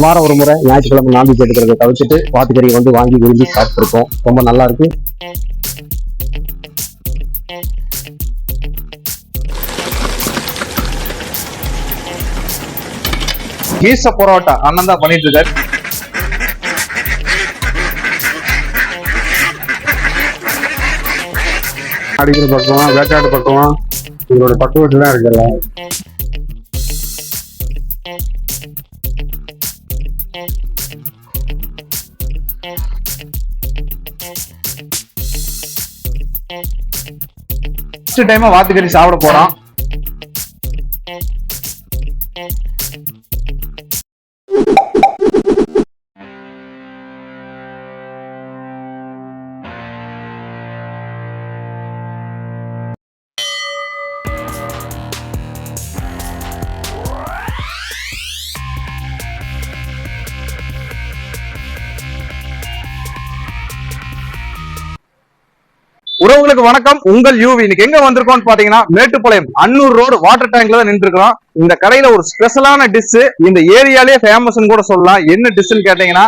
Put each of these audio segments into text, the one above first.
வாரம் ஒரு முறை ஞாயிற்றுக்கிழமை நான்வெஜ் எடுக்கிறத தவிர்த்துட்டு வாத்துக்கறியை வந்து வாங்கி விரும்பி சாப்பிட்டுருக்கோம். ரொம்ப நல்லா இருக்கு மீச பரோட்டா அண்ணன் தான் பண்ணிட்டு இருக்காரு அடிக்கிற பக்கம் வேட்டாடு பக்கம் இதோட பக்குவத்துல தான் இருக்குல்ல. ஃபர்ஸ்ட் டைமா வாத்துக்கறி சாப்பிட போறோம். உறவுகளுக்கு வணக்கம். உங்கள் யூவி இன்னைக்கு எங்க வந்திருக்கோம்னு பாத்தீங்கன்னா மேட்டுப்பாளையம் அன்னூர் ரோடு வாட்டர் டேங்க்ல தான் நின்று இருக்கிறோம் இந்த கடையில ஒரு ஸ்பெஷலான டிஷ் இந்த ஏரியாலே ஃபேமஸ்னு கூட சொல்லலாம். என்ன டிஷ்னு கேட்டீங்கன்னா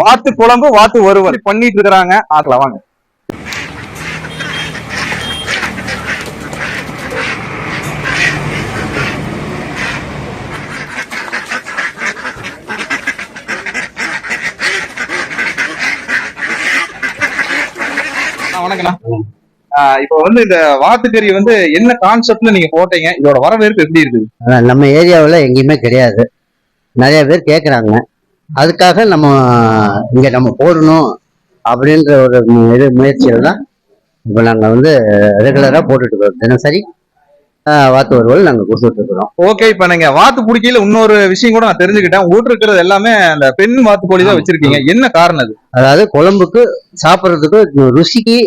வாத்து குழம்பு வாத்து வறுவல். பண்ணிட்டு இருக்கிறாங்க. ஆக்கலாம் வாங்க. வணக்கண்ணா இப்போ வந்து இந்த வாத்துக்கறி வந்து என்ன கான்செப்ட்ல நீங்க போட்டீங்க? இதோட வரவேற்பு எப்படி இருக்குது? நம்ம ஏரியாவில் எங்கேயுமே கிடையாது. நிறைய பேர் கேட்குறாங்க அதுக்காக நம்ம இங்கே நம்ம போடணும் அப்படின்ற ஒரு இது முயற்சியில் தான் இப்போ நாங்கள் வந்து ரெகுலராக போட்டுட்டு இருக்கோம். தினசரி வாத்து வறுவல் நாங்கள் கொடுத்துட்டு இருக்கிறோம். ஓகே இப்ப நீங்க வாத்து பிடிக்கையில இன்னொரு விஷயம் கூட நான் தெரிஞ்சுக்கிட்டேன். வீட்டு இருக்கிறது எல்லாமே அந்த பெண் வாத்து கோழி தான் வச்சிருக்கீங்க. என்ன காரணம் அது? அதாவது குழம்புக்கு சாப்பிட்றதுக்கு ருசிக்கு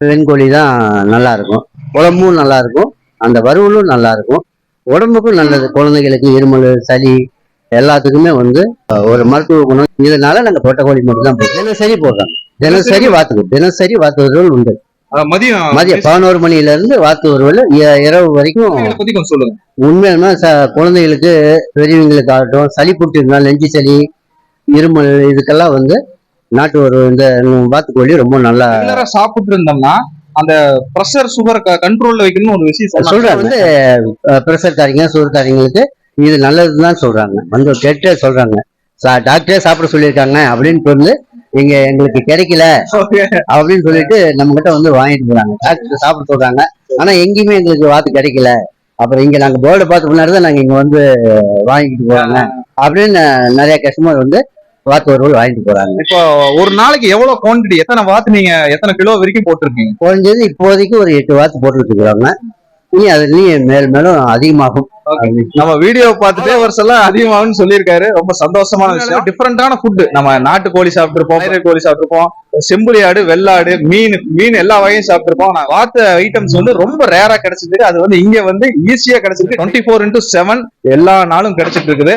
வெண்கோழி தான் நல்லா இருக்கும் குழம்பும் நல்லா இருக்கும் அந்த வறுவலும் நல்லா இருக்கும் உடம்புக்கும் நல்லது. குழந்தைகளுக்கு இருமல் சளி எல்லாத்துக்குமே வந்து ஒரு மருத்துவ குணம். இதனால நாங்க தொட்டைக்கோழி மட்டும் தான். தினசரி போடுறோம். தினசரி வாத்து தினசரி வாத்து வறுவல் உண்டு மதியம் மதியம் பதினோரு மணில இருந்து வாத்து வறுவல் இ- இரவு வரைக்கும் ச குழந்தைகளுக்கு பெரியவங்களுக்கு ஆகட்டும் சளி புட்டு இருந்தால் நெஞ்சு சளி இருமல் இதுக்கெல்லாம் வந்து நாட்டு ஒரு இந்த வாத்துக்கோழி ரொம்ப நல்லா சாப்பிட்டு இருந்தோம்னா அந்த பிரஷர் சுகர் கண்ட்ரோல்ல வைக்கணும்னு ஒரு விஷயம் சொல்றாங்க. வந்து ப்ரெஷர் காரிங்க சுகர் காரிங்களுக்கு இது நல்லதுன்னு தான் சொல்றாங்க. வந்து கேட்டே சொல்றாங்க. சா- டாக்டரே சாப்பிட சொல்லியிருக்காங்க அப்படின்னு வந்து இங்க எங்களுக்கு கிடைக்கல. அப்படின்னு சொல்லிட்டு நம்ம கிட்ட வந்து வாங்கிட்டு போறாங்க. டாக்டர் சாப்பிட சொல்றாங்க. ஆனா எங்கேயுமே எங்களுக்கு வாத்து கிடைக்கல. அப்புறம் இங்க நாங்க போர்டை பார்த்து முன்னாடி தான் நாங்க இங்க வந்து வாங்கிட்டு போறாங்க. அப்படின்னு நிறைய கஸ்டமர் வந்து வாத்து வறுவல் வாங்கிட்டு போறாங்க. இப்போ ஒரு நாளைக்கு எவ்வளவு குவான்டிட்டி எத்தனை வாத்து நீங்க எத்தனை கிலோ வரைக்கும் போட்டிருக்கீங்க? குறைஞ்சது இப்போதைக்கு ஒரு எட்டு வாத்து போட்டுட்டு இருக்கிறாங்க இனி அதுலயும் மேல் மேலும் அதிகமாகும். நம்ம வீடியோ பார்த்துட்டு வருஷம் எல்லாம் அதிகமாகும்னு சொல்லியிருக்காரு. ரொம்ப சந்தோஷமான விஷயம். டிஃப்ரெண்டான ஃபுட் நம்ம நாட்டு கோழி சாப்பிட்டுருப்போம் மயிரை கோழி சாப்பிட்டுருப்போம். செம்புலி ஆடு வெள்ளாடு மீன் மீன் எல்லா வகையும் சாப்பிட்டுருப்போம். ஆனா வாத்த ஐட்டம்ஸ் வந்து ரொம்ப ரேரா கிடைச்சிருக்கு. அது வந்து இங்க வந்து ஈஸியா கிடைச்சிருக்கு. டுவெண்ட்டி ஃபோர் இன்டூ செவன் எல்லா நாளும் கிடைச்சிட்டு இருக்குது.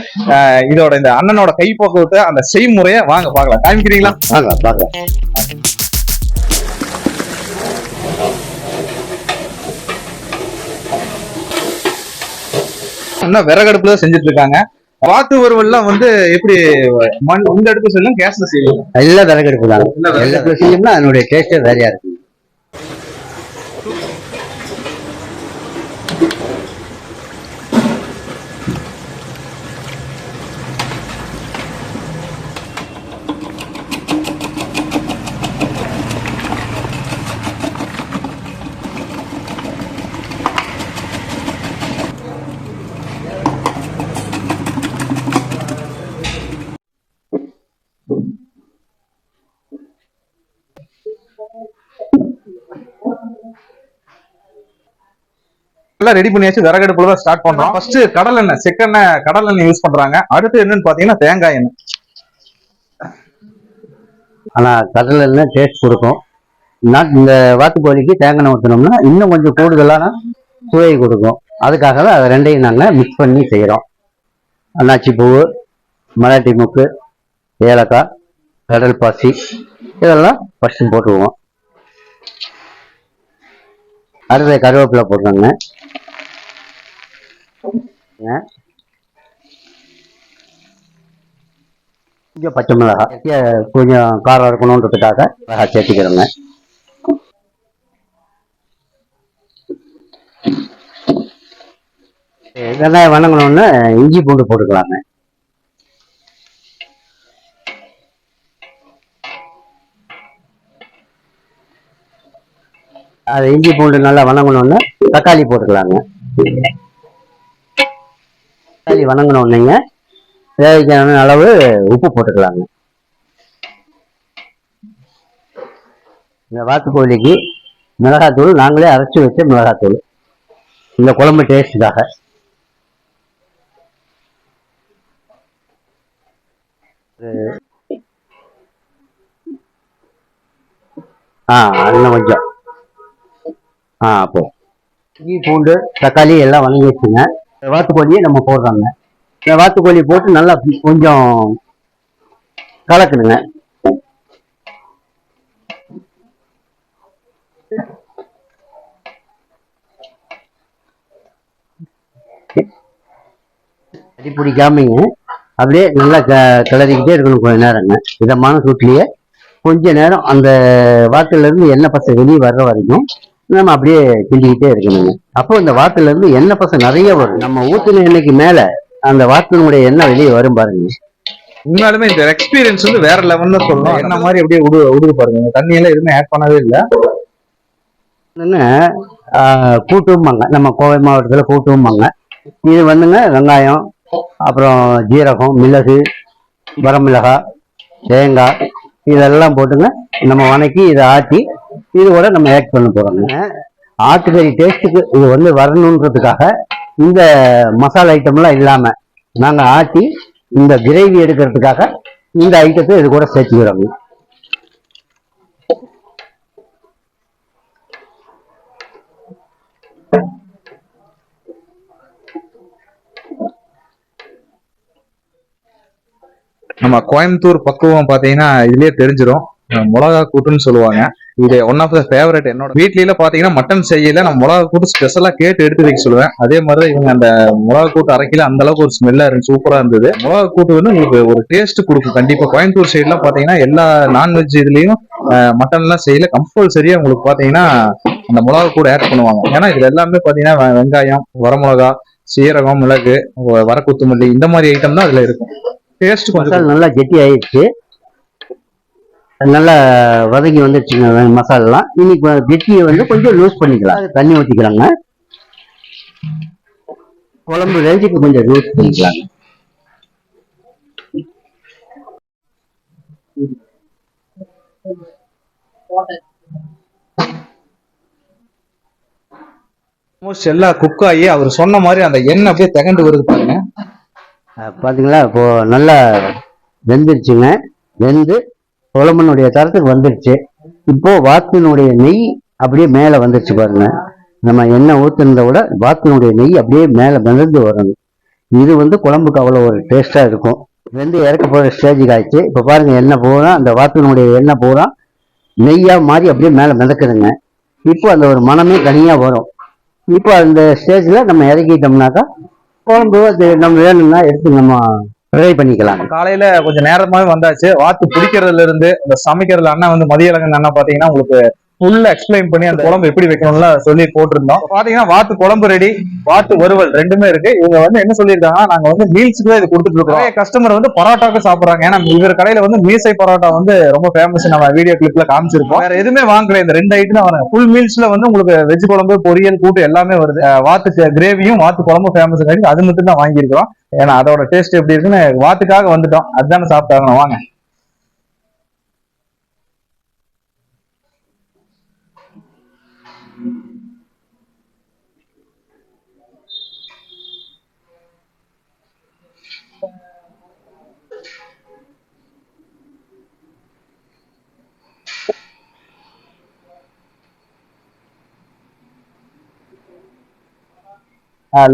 இதோட இந்த அண்ணனோட கைப்பக்குவத்தை அந்த செய்முறையை வாங்க பார்க்கலாம். காமிக்கிறீங்களா? வாங்க பார்க்கலாம் இன்னும் விறகடுப்புல செஞ்சுட்டு இருக்காங்க. வாத்து வறுவல்லாம் வந்து எப்படி மண் இந்த அடுப்பு செய்யலாம் கேஸ்ல செய்யலாம் எல்லாம் விறகு எடுக்கிறாங்க எல்லா செஞ்சோம்னா அதனுடைய டேஸ்டே வேறையா இருக்கு எல்லாம் ரெடி பண்ணியாச்சு. விறகடுப்புல தான் ஸ்டார்ட் பண்றோம் ஃபர்ஸ்ட் கடல் எண்ணெய் செக்கெண்ணெய் கடல் எண்ணெய் யூஸ் பண்றாங்க. அடுத்து என்னன்னு பாத்தீங்கன்னா தேங்காய் எண்ணெய். ஆனா கடல் எண்ணெய் டேஸ்ட் கொடுக்கும். நாட் இந்த வாத்துக்கோழிக்கு தேங்காய் எண்ணெய் ஊற்றினோம்னா இன்னும் கொஞ்சம் கூடுதலான சுவை கொடுக்கும். அதுக்காக தான் அதை ரெண்டையும் நாங்கள் மிக்ஸ் பண்ணி செய்கிறோம் அன்னாச்சி பூவு மராட்டி முக்கு ஏலக்காய் கடல் பாசி இதெல்லாம் ஃபஸ்ட்டு போட்டுருவோம். அடுத்து கருவேப்பிலை போட்டுருங்க கொஞ்சம் பச்சை மிளகாய் கொஞ்சம் காரம் இருக்கணுன்றதுக்காக மிளகாய் சேர்த்துக்கிறோங்க. வெங்காயம் வணங்கணும்னு இஞ்சி பூண்டு போட்டுக்கலாங்க. அது இஞ்சி பூண்டு நல்லா வணங்கணும்னு தக்காளி போட்டுக்கலாங்க. தக்காளி வணங்கணும்னுங்க. தேவைக்கான அளவு உப்பு போட்டுக்கலாங்க. இந்த வாத்துக்கோழிக்கு மிளகாத்தூள் நாங்களே அரைச்சி வச்ச மிளகாத்தூள். இந்த குழம்பு டேஸ்ட்டுக்காக ஆ இன்னும் கொஞ்சம். ஆ அப்போ பூண்டு தக்காளி எல்லாம் வணங்கி வச்சுங்க வாத்துக்கோழியை நம்ம போடுறாங்க. இந்த வாத்துக்கோழி போட்டு நல்லா கொஞ்சம் கலக்கணுங்க அடி பிடிக்காமங்க. அப்படியே நல்லா க கிளறிக்கிட்டே இருக்கணும் கொஞ்ச நேரங்க. இதமான சூட்லேயே கொஞ்ச நேரம் அந்த வாத்துல இருந்து எண்ணெய் பசை வெளியே வர்ற வரைக்கும் நம்ம அப்படியே கிண்டிக்கிட்டே இருக்கணுங்க. அப்போ இந்த வாத்துல இருந்து எண்ணெய் பசை நிறைய வரும். நம்ம ஊத்துன எண்ணெய்க்கு மேல அந்த வாத்தினுடைய எண்ணெய் வெளியே வரும் பாருங்க. உண்மையாலுமே இந்த எக்ஸ்பீரியன்ஸ் வந்து வேற லெவல்ல சொல்லணும். என்ன மாதிரி அப்படியே உடு உடுது பாருங்க. இந்த தண்ணி எல்லாம் எதுவுமே ஆட் பண்ணவே இல்ல. கூட்டும்பாங்க. நம்ம கோவை மாவட்டத்துல கூட்டும்பாங்க. இது வந்துங்க வெங்காயம் அப்புறம் ஜீரகம் மிளகு வரமிளகாய் தேங்காய் இதெல்லாம் போட்டுங்க. நம்ம வணக்கி இதை ஆட்டி இது கூட நம்ம ஆட் பண்ண போறோங்க ஆட்டுக்கறி டேஸ்ட்டுக்கு இது வந்து வரணுன்றதுக்காக இந்த மசாலா ஐட்டம்லாம் இல்லாம நாங்க ஆட்டி இந்த கிரேவி எடுக்கிறதுக்காக இந்த ஐட்டத்தை இது கூட சேர்த்துக்கிறோங்க நம்ம கோயம்புத்தூர் பக்குவம் பாத்தீங்கன்னா இதுலயே தெரிஞ்சிடும் மிளகா கூட்டுன்னு சொல்லுவாங்க. இது ஒன் ஆஃப் த ஃபேவரட் என்னோட வீட்லயில பாத்தீங்கன்னா மட்டன் செய்யல. நான் மிளகா கூட்டு ஸ்பெஷலா கேட்டு எடுத்து வைக்க சொல்லுவேன். அதே மாதிரி இவங்க அந்த மிளகா கூட்டு அரைக்கல அந்த அளவுக்கு ஒரு ஸ்மெல்லா இருந்து சூப்பரா இருந்தது. மிளகா கூட்டு வந்து உங்களுக்கு ஒரு டேஸ்ட் கொடுக்கும். கண்டிப்பா கோயம்புத்தூர் சைட்லாம் பாத்தீங்கன்னா எல்லா நான்வெஜ் இதுலயும் மட்டன் எல்லாம் செய்யல. கம்பல்சரியா உங்களுக்கு பாத்தீங்கன்னா அந்த மிளகா கூட ஆட் பண்ணுவாங்க. ஏன்னா இதுல எல்லாமே பாத்தீங்கன்னா வெங்காயம் வரமிளகா சீரகம் மிளகு வர கொத்துமல்லி இந்த மாதிரி ஐட்டம் தான் அதுல இருக்கும். டேஸ்ட் கொஞ்சம் நல்லா கெட்டி ஆயிடுச்சு நல்லா வதங்கி வந்துடுச்சுங்க மசாலாலாம். இன்னைக்கு கெட்டியை வந்து கொஞ்சம் லூஸ் பண்ணிக்கலாம். தண்ணி ஊற்றிக்கலாங்க குழம்பு ரேஞ்சுக்கு கொஞ்சம் லூஸ் பண்ணிக்கலாங்க ஆல்மோஸ்ட் எல்லாம் குக் ஆகி அவர் சொன்ன மாதிரி அந்த எண்ணெய் அப்படியே திகண்டு வருது பாருங்க. பாத்தீங்களா? இப்போ நல்லா வெந்துருச்சுங்க. வெந்து குழம்புனுடைய தரத்துக்கு வந்துருச்சு. இப்போ வாத்தினுடைய நெய் அப்படியே மேலே வந்துருச்சு பாருங்க. நம்ம எண்ணெய் ஊற்றுனத விட வாத்தினுடைய நெய் அப்படியே மேலே மிதந்து வரணும் இது வந்து குழம்புக்கு அவ்வளோ ஒரு டேஸ்ட்டாக இருக்கும். வெந்து இறக்க போகிற ஸ்டேஜுக்கு ஆயிடுச்சு. இப்போ பாருங்க எண்ணெய் பூரா அந்த வாத்தினுடைய எண்ணெய் பூரா நெய்யாக மாறி அப்படியே மேலே மிதக்குதுங்க. இப்போ அந்த ஒரு மனமே தனியாக வரும். இப்போ அந்த ஸ்டேஜில் நம்ம இறக்கிட்டோம்னாக்கா குழம்பு நம்ம வேணும்னா எடுத்து நம்ம ட்ரை பண்ணிக்கலாம் காலையில கொஞ்சம் நேரமாவே வந்தாச்சு. வாத்து பிடிக்கிறதுல இருந்து இந்த சமைக்கிறதுல அண்ணன் வந்து மதிய அண்ணன் பாத்தீங்கன்னா உங்களுக்கு ஃபுல்லா எக்ஸ்பிளைன் பண்ணி அந்த குழம்பு எப்படி வைக்கணும்ல சொல்லி போட்டிருந்தோம். பாத்தீங்கன்னா வாத்து குழம்பு ரெடி வாத்து வறுவல் ரெண்டுமே இருக்கு. இவங்க வந்து என்ன சொல்லியிருக்காங்கன்னா நாங்க வந்து மீல்ஸ்க்கு தான் இது கொடுத்துட்டு இருக்கோம் கஸ்டமர் வந்து பரோட்டாக்கு சாப்பிடுறாங்க. ஏன்னா இவர் கடையில வந்து மீசை பரோட்டா வந்து ரொம்ப ஃபேமஸ் நம்ம வீடியோ கிளிப்ல காமிச்சிருப்போம். வேற எதுவுமே வாங்கல. இந்த ரெண்டு ஐட்டம் தான் வரும் ஃபுல் மீல்ஸ்ல வந்து உங்களுக்கு வெஜ் குழம்பு பொரியல் கூட்டு எல்லாமே வருது. வாத்து கிரேவியும் வாத்து குழம்பு ஃபேமஸ் அது மட்டும் தான் வாங்கியிருக்கிறோம். ஏன்னா அதோட டேஸ்ட் எப்படி இருக்குன்னு வாத்துக்காக வந்துட்டோம். அதுதானே சாப்பிட்டாங்க வாங்க.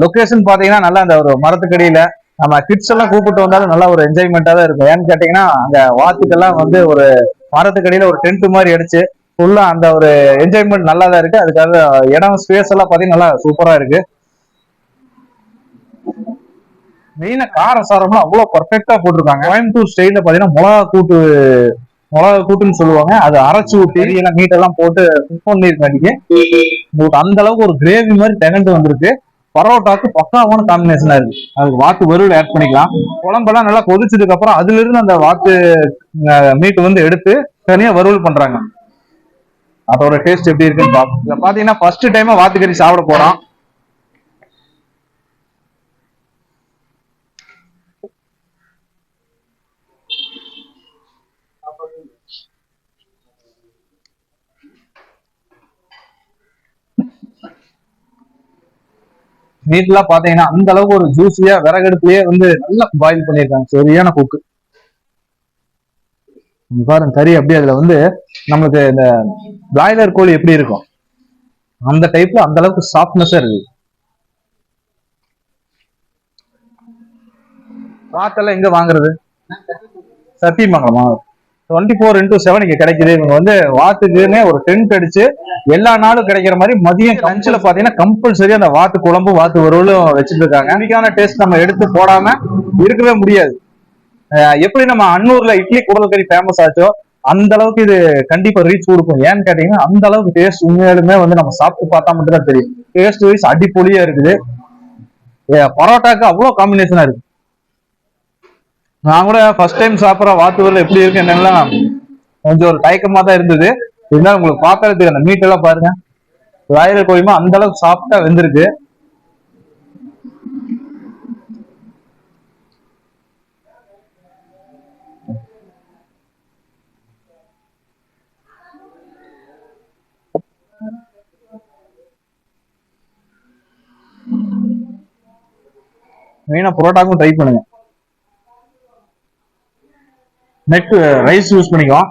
லொகேஷன் பாத்தீங்கன்னா நல்லா அந்த ஒரு மரத்துக்கடியில நம்ம கிட்ஸ் எல்லாம் கூப்பிட்டு வந்தாலும் நல்லா ஒரு என்ஜாய்மெண்டா தான் இருக்கும். ஏன்னு கேட்டீங்கன்னா அங்க வாத்துக்கெல்லாம் வந்து ஒரு மரத்துக்கடியில ஒரு டென்ட் மாதிரி அடிச்சு ஃபுல்லா அந்த ஒரு என்ஜாய்மெண்ட் நல்லா தான் இருக்கு. அதுக்காக இடம் ஸ்பேஸ் எல்லாம் பாத்தீங்கன்னா நல்லா சூப்பரா இருக்கு. மெயினா கார சாரம்லாம் அவ்வளவு பர்ஃபெக்டா போட்டிருக்காங்க. கோயம்புத்தூர் ஸ்டைல்ல பாத்தீங்கன்னா மிளகா கூட்டு மிளகா கூட்டுன்னு சொல்லுவாங்க. அது அரைச்சு ஊட்டி எல்லாம் மீட் எல்லாம் போட்டு குக் பண்ணிருக்காங்க உங்களுக்கு அந்த அளவுக்கு ஒரு கிரேவி மாதிரி திகண்டு வந்திருக்கு. பரோட்டாக்கு பக்காவான காம்பினேஷனா இருக்கு. அதுக்கு வாத்து வறுவல் ஆட் பண்ணிக்கலாம். குழம்பெல்லாம் நல்லா கொதிச்சதுக்கு அப்புறம் அதுல இருந்து அந்த வாத்து மீட் வந்து எடுத்து தனியா வறுவல் பண்றாங்க. அதோட டேஸ்ட் எப்படி இருக்குன்னு பாப்போம். இதை பாத்தீங்கன்னா ஃபர்ஸ்ட் டைம் வாத்துக்கறி சாப்பிட போறோம். மீட்லாம் பாத்தீங்கன்னா அந்த அளவுக்கு ஒரு ஜூஸியா விறகடுப்புலயே வந்து நல்லா பாயில் பண்ணியிருக்காங்க. சரியான குக்கு பாருங்க கறி அப்படியே அதுல வந்து நம்மளுக்கு இந்த பிராய்லர் கோழி எப்படி இருக்கும்? அந்த டைப்ல அந்த அளவுக்கு சாஃப்ட்னஸா இருக்கு. வாத்தெல்லாம் எங்க வாங்குறது? சத்தியமங்கலமா? டுவெண்ட்டி ஃபோர் இன்டூ செவன் இங்க கிடைக்குது. இவங்க வந்து வாத்துக்குன்னே ஒரு டென்ட் அடிச்சு எல்லா நாளும் கிடைக்கிற மாதிரி மதியம் லஞ்சில் பாத்தீங்கன்னா கம்பல்சரி அந்த வாத்து குழம்பு வாத்து வறுவலும் வச்சுட்டு இருக்காங்க இன்னைக்கான டேஸ்ட் நம்ம எடுத்து போடாம இருக்கவே முடியாது. எப்படி நம்ம அன்னூர்ல இட்லி குடல் கறி ஃபேமஸ் ஆச்சோ அந்த அளவுக்கு இது கண்டிப்பா ரீச் கொடுக்கும். ஏன்னு கேட்டீங்கன்னா அந்த அளவுக்கு டேஸ்ட் உண்மையாலுமே வந்து நம்ம சாப்பிட்டு பார்த்தா மட்டும் தான் தெரியும். டேஸ்ட் வைஸ் அடிப்பொலியா இருக்குது. பரோட்டாக்கு அவ்வளவு காம்பினேஷனா இருக்கு. நான் கூட ஃபர்ஸ்ட் டைம் சாப்பிட்ற வாத்துவரில் எப்படி இருக்கு என்னெல்லாம் கொஞ்சம் ஒரு தயக்கமா தான் இருந்தது. இருந்தாலும் உங்களுக்கு பார்க்கறதுக்கு அந்த மீட் எல்லாம் பாருங்க. ராயல் கோழிமா அந்த அளவுக்கு சாப்பிட்டா வெந்திருக்கு. மெயினா புரோட்டாக்கும் ட்ரை பண்ணுங்க. நெட் ரைஸ் யூஸ் பண்ணிக்கோ.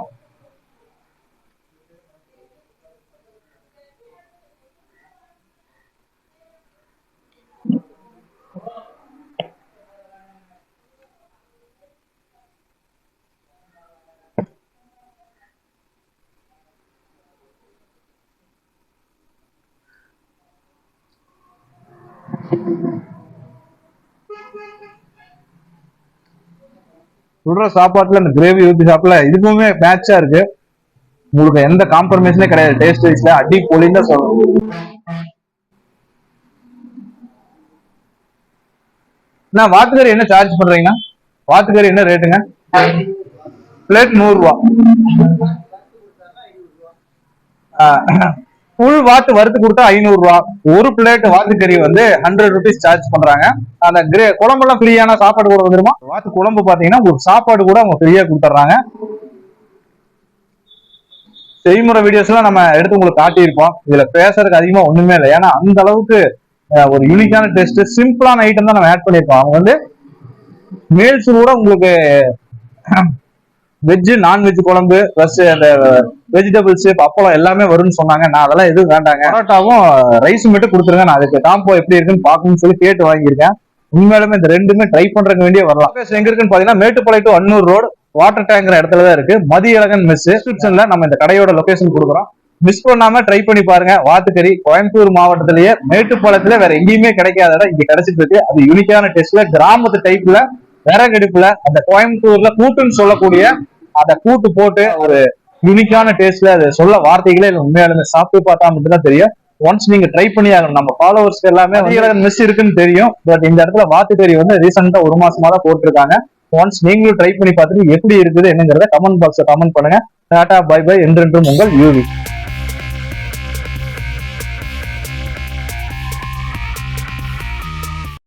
சுடுற சாப்பாட்டுல அந்த கிரேவி ஊற்றி சாப்பிடல இதுக்குமே மேட்சா இருக்கு. உங்களுக்கு எந்த காம்ப்ரமைஸ்னே கிடையாது. டேஸ்ட் வைஸ்ல அடி போலின்னு தான் சொல்லணும் நான் வாத்துக்கறி என்ன சார்ஜ் பண்றீங்கன்னா வாத்துக்கறி என்ன ரேட்டுங்க? பிளேட் நூறு ரூபா ஃபுல் வாத்து வறுத்து கொடுத்தா ஐநூறு ரூபா ஒரு பிளேட் வாத்துக்கறி வந்து ஹண்ட்ரட் ருபீஸ் சார்ஜ் பண்றாங்க. அந்த கிரே குழம்பெல்லாம் ஃப்ரீயான சாப்பாடு கூட வந்துருமா? வாத்து குழம்பு பாத்தீங்கன்னா உங்களுக்கு சாப்பாடு கூட அவங்க ஃப்ரீயா கொடுத்துட்றாங்க செய்முறை வீடியோஸ் எல்லாம் நம்ம எடுத்து உங்களுக்கு காட்டியிருப்போம். இதுல பேசுறதுக்கு அதிகமா ஒண்ணுமே இல்லை. ஏன்னா அந்த அளவுக்கு ஒரு யூனிக்கான டெஸ்ட் சிம்பிளான ஐட்டம் தான் நம்ம ஆட் பண்ணியிருக்கோம். அவங்க வந்து மீல்ஸ் கூட உங்களுக்கு வெஜ் நான்வெஜ் குழம்பு ப்ளஸ் அந்த வெஜிடபிள்ஸ் அப்பளம் எல்லாமே வரும்னு சொன்னாங்க. நான் அதெல்லாம் எதுவும் வேண்டாங்க. பரோட்டாவும் ரைஸ் மட்டும் கொடுத்துருங்க. நான் அதுக்கு காம்போ எப்படி இருக்குன்னு பாக்கணும்னு சொல்லி கேட்டு வாங்கியிருக்கேன். உண்மையாலுமே இந்த ரெண்டுமே ட்ரை பண்றதுக்கு வேண்டிய வரலாம். எங்க இருக்குன்னு பாத்தீங்கன்னா Mettupalayam to Annur road water டேங்கிற இடத்துல தான் இருக்கு. மதியழகன் மெஸ் டிஸ்கிரிப்ஷன்ல நம்ம இந்த கடையோட லொகேஷன் கொடுக்குறோம். மிஸ் பண்ணாம ட்ரை பண்ணி பாருங்க. வாத்துக்கறி கோயம்புத்தூர் மாவட்டத்திலேயே மேட்டுப்பாளையத்துல வேற எங்கேயுமே கிடைக்காத இடம் இங்க கிடைச்சிட்டு இருக்கு. அது யூனிக்கான டெஸ்ட்ல கிராமத்து டைப்ல விறகடுப்புல அந்த கோயம்புத்தூர்ல கூட்டுன்னு சொல்லக்கூடிய அதை கூட்டு போட்டு ஒரு யூனிக்கான டேஸ்ட்ல அது சொல்ல வார்த்தைகளே உண்மையாலுமே சாப்பிட்டு பார்த்தா மட்டும்தான் தெரியும். ஒன்ஸ் நீங்க ட்ரை பண்ணி ஆகணும். நம்ம ஃபாலோவர்ஸ்க்கு எல்லாமே மிஸ் இருக்குன்னு தெரியும். பட் இந்த இடத்துல வாத்துக்கறி வந்து ரீசெண்டா ஒரு மாசமா தான் போட்டிருக்காங்க. ஒன்ஸ் நீங்களும் ட்ரை பண்ணி பார்த்துட்டு எப்படி இருக்குது என்னங்கிறத கமெண்ட் பாக்ஸ்ல கமெண்ட் பண்ணுங்க. டாடா பை பை என்றென்றும் உங்கள் யூவி